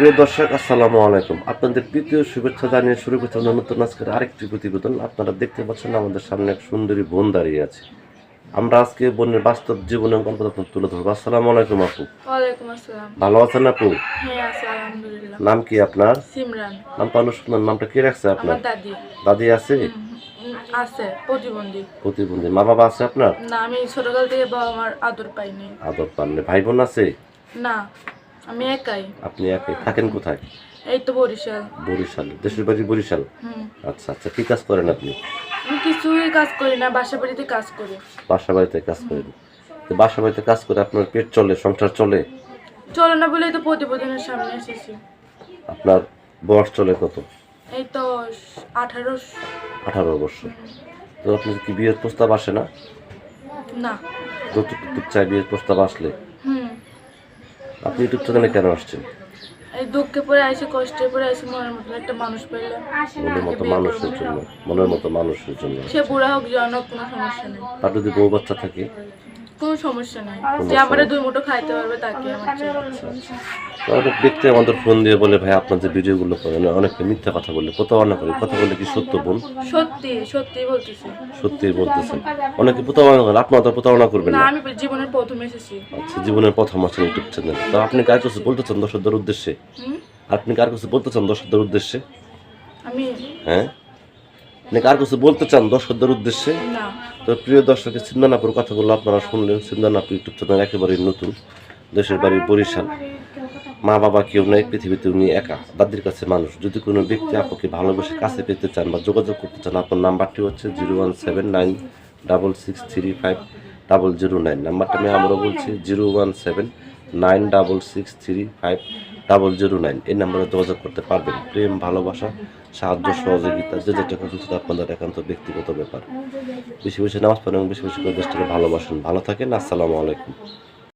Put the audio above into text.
প্রিয় দর্শক আসসালামু আলাইকুম। আপনাদের তৃতীয় শুভেচ্ছা জানিয়ে শুরু করতে নতুন আজকের আরেকটি প্রতিবেদন। আপনারা দেখতে পাচ্ছেন আমাদের সামনে এক সুন্দরী বোন দাঁড়িয়ে আছে। আমরা আজকে বোনের বাস্তব জীবনের গল্প তুলে ধরবো। আসসালামু আলাইকুম আপু। ভালো আছেন আপু? হ্যাঁ নাম কি আপনার? সিমরান। নাম পানু সুন্দর নামটা কি রাখছে আপনার? দাদি। দাদি আছে? আছে প্রতিবন্ধী। প্রতিবন্ধী। মা বাবা আছে আপনার? না আমি ছোটকাল থেকে বাবা আমার আদর পাইনি। আদর ভাই বোন আছে? না। আমি একাই। আপনি একাই। থাকেন কোথায়? এই তো বরিশাল। বরিশাল। দেশের বাড়ি বরিশাল? হুম। আচ্ছা আচ্ছা কি কাজ করেন আপনি? আমি কিছুই কাজ করি না বাসা বাড়িতে কাজ করি। বাসা বাড়িতে কাজ করেন। তো বাসা বাড়িতে কাজ করে আপনার পেট চলে সংসার চলে? চলে না বলেই তো প্রতিবেদনের সামনে এসেছি। আপনার বয়স চলে কত? এই তো আঠারো। আঠারো বছর। তো আপনার কি বিয়ের প্রস্তাব আসে না? না। যৌতুক টুতুক চাই বিয়ের প্রস্তাব আসলে। আপনি ইউটিউব চ্যানেলে কেন আসছেন? এই দুঃখে পরে আসে কষ্টে পরে আইসি মনের মতন একটা মানুষ পেলে মনের মতো মানুষের জন্য মনের মতো মানুষের জন্য। সে বুড়া হোক জন হোক কোনো সমস্যা নেই। তার যদি বউ বাচ্চা থাকে? কোনো সমস্যা নেই। যে আমার দুই মুঠো খাইতে পারবে তাকে আমার অনেক ব্যক্তি আমাদের ফোন দিয়ে বলে ভাই আপনার যে ভিডিওগুলো করেন অনেকে মিথ্যা কথা বলে প্রতারণা করে কথা বলে কি সত্য বোন? সত্যি সত্যি বলতেছি। সত্যি বলতেছেন অনেকে প্রতারণা করে আপনার তো প্রতারণা করবেন না না। আমি জীবনের প্রথম এসেছি। আচ্ছা জীবনের প্রথম আছেন ইউটিউব চ্যানেল তো আপনি কার কাছে বলতে চান দর্শকদের উদ্দেশ্যে? আপনি কার কাছে বলতে চান দর্শকদের উদ্দেশ্যে? আমি? হ্যাঁ? আপনি কার কাছে বলতে চান দর্শকদের উদ্দেশ্যে? না। তো প্রিয় দর্শকের সিন্দানাপুর কথাগুলো আপনারা শুনলেন। সিন্দানাপুর ইউটিউব চ্যানেল একেবারেই নতুন। দেশের বাড়ি বরিশাল। মা বাবা কেউ নেই, পৃথিবীতে উনি একা। দাদির কাছে মানুষ। যদি কোনো ব্যক্তি আপনাকে ভালোবেসে কাছে পেতে চান বা যোগাযোগ করতে চান, আপনার নাম্বারটি হচ্ছে zero one seven nine double six three five double zero nine. নাম্বারটা আমি আমরা বলছি, zero one seven nine double six three five double zero nine. এই নাম্বারে যোগাযোগ করতে পারবেন। প্রেম, ভালোবাসা, সাহায্য, সহযোগিতা, যে যেটা করছেন সেটা আপনাদের একান্ত ব্যক্তিগত ব্যাপার। বেশি বেশি নামাজ পড়েন এবং বেশি বেশি করে দেশটাকে ভালোবাসেন। ভালো থাকেন, আসসালামু আলাইকুম।